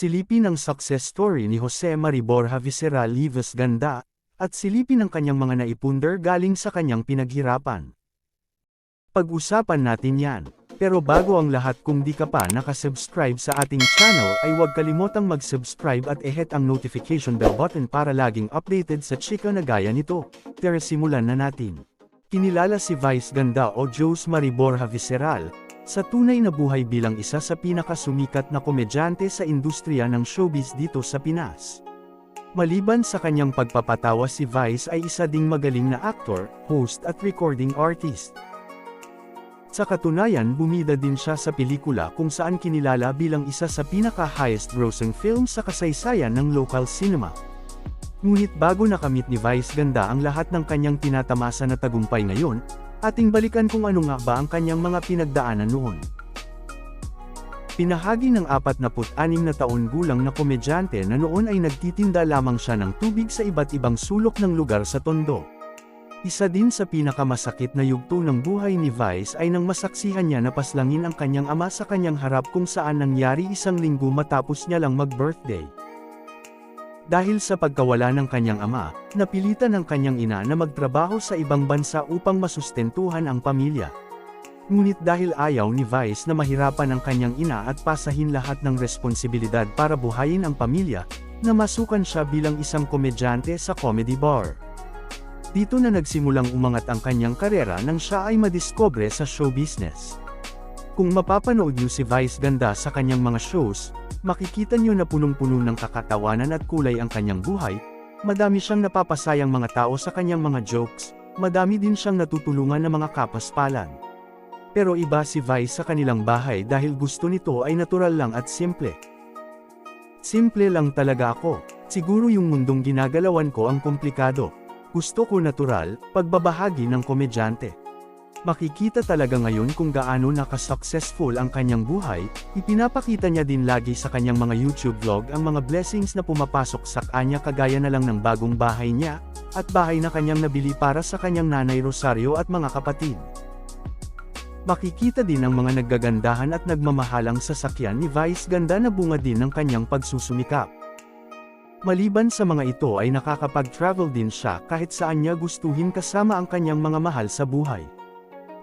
Silipin ang success story ni Jose Mariborja Visceral Livas Ganda, at silipin ang kanyang mga naipunder galing sa kanyang pinaghirapan. Pag-usapan natin yan. Pero bago ang lahat kung di ka pa nakasubscribe sa ating channel ay huwag kalimotang mag-subscribe at i-hit ang notification bell button para laging updated sa chika na gaya nito. Tara simulan na natin. Kinilala si Vice Ganda o Jose Mariborja Visceral, sa tunay na buhay bilang isa sa pinakasumikat na komedyante sa industriya ng showbiz dito sa Pinas. Maliban sa kanyang pagpapatawa si Vice ay isa ding magaling na actor, host at recording artist. Sa katunayan bumida din siya sa pelikula kung saan kinilala bilang isa sa pinaka-highest grossing film sa kasaysayan ng local cinema. Ngunit bago nakamit ni Vice Ganda ang lahat ng kanyang tinatamasa na tagumpay ngayon, ating balikan kung ano nga ba ang kanyang mga pinagdaanan noon. Pinahagi ng 46 na taon gulang na komedyante na noon ay nagtitinda lamang siya ng tubig sa iba't ibang sulok ng lugar sa Tondo. Isa din sa pinakamasakit na yugto ng buhay ni Vice ay nang masaksihan niya na paslangin ang kanyang ama sa kanyang harap kung saan nangyari isang linggo matapos niya lang mag-birthday. Dahil sa pagkawala ng kanyang ama, napilitan ng kanyang ina na magtrabaho sa ibang bansa upang masustentuhan ang pamilya. Ngunit dahil ayaw ni Vice na mahirapan ang kanyang ina at pasahin lahat ng responsibilidad para buhayin ang pamilya, namasukan siya bilang isang komedyante sa comedy bar. Dito na nagsimulang umangat ang kanyang karera nang siya ay madiskobre sa show business. Kung mapapanood niyo si Vice Ganda sa kanyang mga shows, makikita niyo na punong-puno ng kakatawanan at kulay ang kanyang buhay, madami siyang napapasayang mga tao sa kanyang mga jokes, madami din siyang natutulungan ng mga kapaspalan. Pero iba si Vice sa kanilang bahay dahil gusto nito ay natural lang at simple. Simple lang talaga ako, siguro yung mundong ginagalawan ko ang komplikado. Gusto ko natural, pagbabahagi ng komedyante. Makikita talaga ngayon kung gaano nakasuccessful ang kanyang buhay, ipinapakita niya din lagi sa kanyang mga YouTube vlog ang mga blessings na pumapasok sa kanya kagaya na lang ng bagong bahay niya, at bahay na kanyang nabili para sa kanyang nanay Rosario at mga kapatid. Makikita din ang mga naggagandahan at nagmamahalang sasakyan ni Vice ganda na bunga din ng kanyang pagsusumikap. Maliban sa mga ito ay nakakapag-travel din siya kahit saan niya gustuhin kasama ang kanyang mga mahal sa buhay.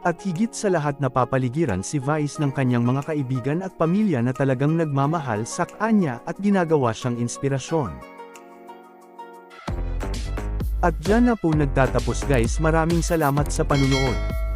At higit sa lahat napapaligiran si Vice ng kanyang mga kaibigan at pamilya na talagang nagmamahal sa kanya at ginagawa siyang inspirasyon. At dyan na po nagtatapos guys maraming salamat sa panunood.